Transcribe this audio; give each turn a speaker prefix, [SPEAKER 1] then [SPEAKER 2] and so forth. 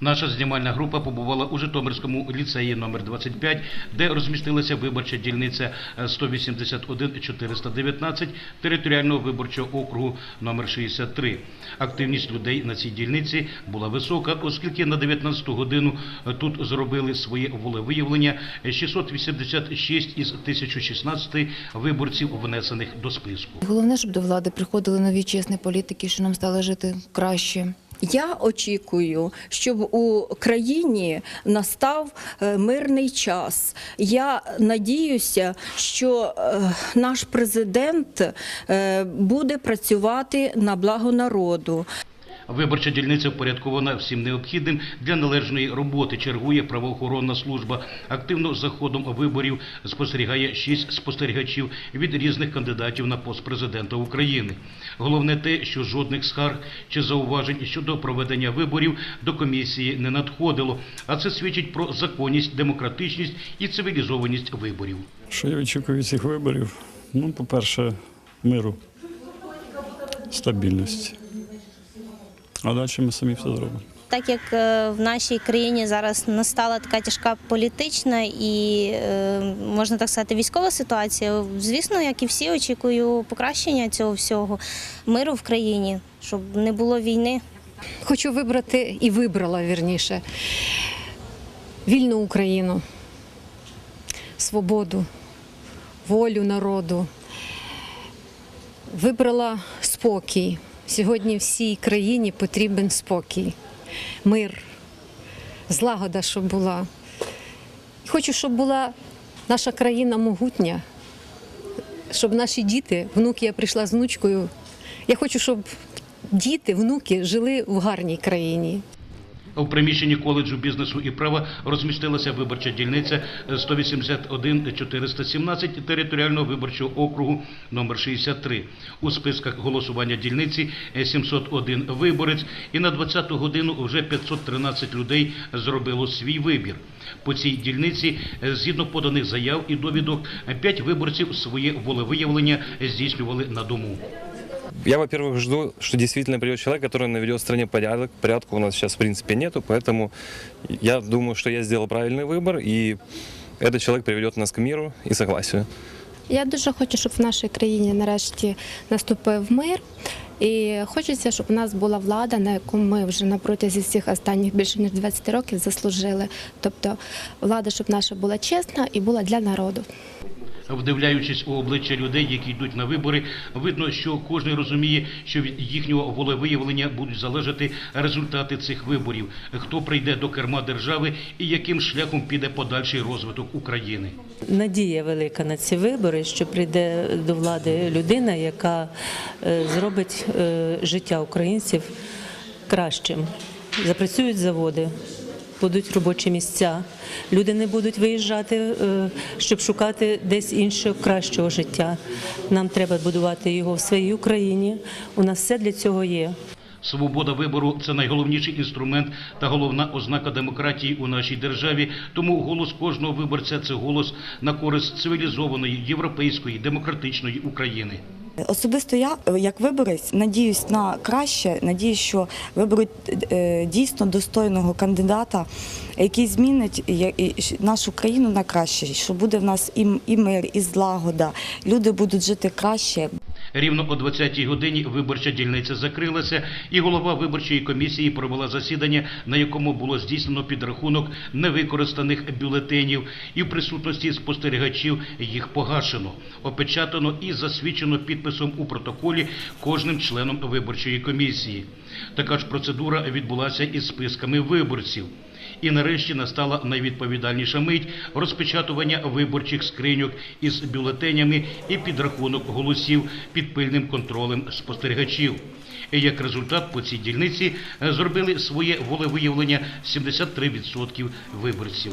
[SPEAKER 1] Наша знімальна група побувала у Житомирському ліцеї номер 25, де розмістилася виборча дільниця е, 181-419 територіального виборчого округу номер 63. Активність людей на цій дільниці була висока, оскільки на 19 годину е, тут зробили своє волевиявлення 686 із 1016 виборців, внесених до списку.
[SPEAKER 2] Головне, щоб до влади приходили нові чесні політики, що нам стало жити краще.
[SPEAKER 3] Я очікую, щоб у країні настав е, мирний час. Я надіюся, що е, наш президент е, буде працювати на благо народу.
[SPEAKER 1] Виборча дільниця впорядкована всім необхідним для належної роботи. Чергує правоохоронна служба. Активно за ходом виборів спостерігає шість спостерігачів від різних кандидатів на пост президента України. Головне те, що жодних скарг чи зауважень щодо проведення виборів до комісії не надходило. А це свідчить про законність, демократичність і цивілізованість виборів.
[SPEAKER 4] Що я очікую цих виборів? Ну, по-перше, миру, стабільності. А далі ми самі все зробимо.
[SPEAKER 5] Так як е, в нашій країні зараз настала така тяжка політична і е, можна так сказати військова ситуація, звісно, як і всі, очікую покращення цього всього миру в країні, щоб не було війни.
[SPEAKER 6] Хочу вибрати і вибрала вірніше вільну Україну, свободу, волю народу. Вибрала спокій. Сьогодні всій країні потрібен спокій, мир, злагода, щоб була. Хочу, щоб була наша країна могутня, щоб наші діти, внуки, я прийшла з внучкою. Я хочу, щоб діти, внуки жили в гарній країні.
[SPEAKER 1] У приміщенні коледжу бізнесу і права розмістилася виборча дільниця 181-417 територіального виборчого округу номер 63. У списках голосування дільниці 701 виборець і на 20-ту годину вже 513 людей зробило свій вибір. По цій дільниці, е, згідно поданих заяв і довідок, 5 виборців своє волевиявлення здійснювали на дому.
[SPEAKER 7] Я, во-первых, жду, что действительно придет человек, который наведет в стране порядок. Порядка у нас сейчас, в принципе, нету, поэтому я думаю, что я сделал правильный выбор, и этот человек приведет нас к миру и согласию.
[SPEAKER 8] Я дуже хочу, щоб в нашій країні нарешті наступив мир. І хочеться, щоб у нас була влада, на яку ми вже на протязі цих останніх більше ніж 20 років заслужили. Тобто влада, щоб наша була чесна і була для народу.
[SPEAKER 1] Вдивляючись у обличчя людей, які йдуть на вибори, видно, що кожен розуміє, що від їхнього волевиявлення будуть залежати результати цих виборів, хто прийде до керма держави і яким шляхом піде подальший розвиток України.
[SPEAKER 9] Надія велика на ці вибори, що прийде до влади людина, яка е, зробить е, життя українців кращим. Запрацюють заводи, будуть робочі місця. Люди не будуть виїжджати, е, щоб шукати десь іншого кращого життя. Нам треба будувати його в своїй Україні. У нас все для цього є.
[SPEAKER 1] Свобода вибору це найголовніший інструмент та головна ознака демократії у нашій державі. Тому голос кожного виборця це голос на користь цивілізованої, європейської, демократичної України.
[SPEAKER 10] Особисто я, е, як виборець, надіюсь на краще, надіюсь, що виберуть е, дійсно достойного кандидата, який змінить нашу країну на краще, що буде в нас і мир, і злагода. Люди будуть жити краще.
[SPEAKER 1] Рівно о 20-й годині виборча дільниця закрилася, і голова виборчої комісії провела засідання, на якому було здійснено підрахунок невикористаних бюлетенів, і в присутності спостерігачів їх погашено, опечатано і засвідчено підписом у протоколі кожним членом виборчої комісії. Така ж процедура відбулася із списками виборців. І нарешті настала найвідповідальніша мить розпечатування виборчих скриньок із бюлетенями і підрахунок голосів під пильним контролем спостерігачів. Як результат по цій дільниці е, зробили своє волевиявлення 73% виборців.